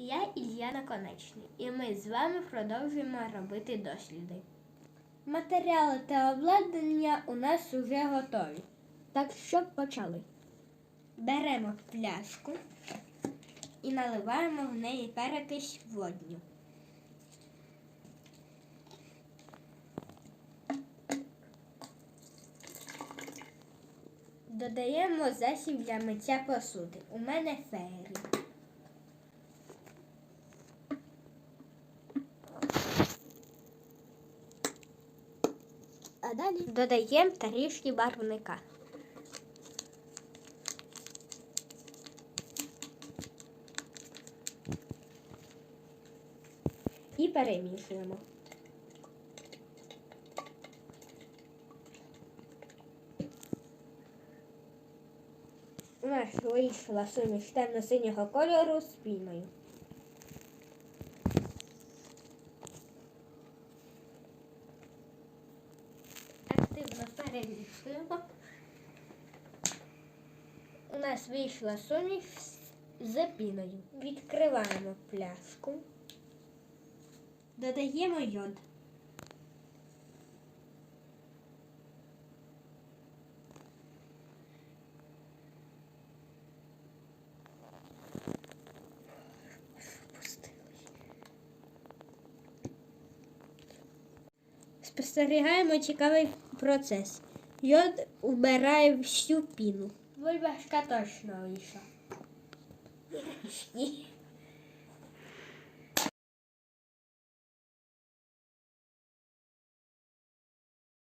Я Ілля Наконечний, і ми з вами продовжуємо робити досліди. Матеріали та обладнання у нас вже готові. Так що почали. Беремо пляшку і наливаємо в неї перекись водню. Додаємо засіб для миття посуди. У мене фейрі. А далі додаємо трішки барвника. І перемішуємо. У нас вийшла суміш темно-синього кольору з піною. Активно. У нас вийшла суміш з піною. Відкриваємо пляшку. Додаємо йод. Спостерігаємо цікавий процес. Йод убирає всю піну. Бульбашка точно вийшла.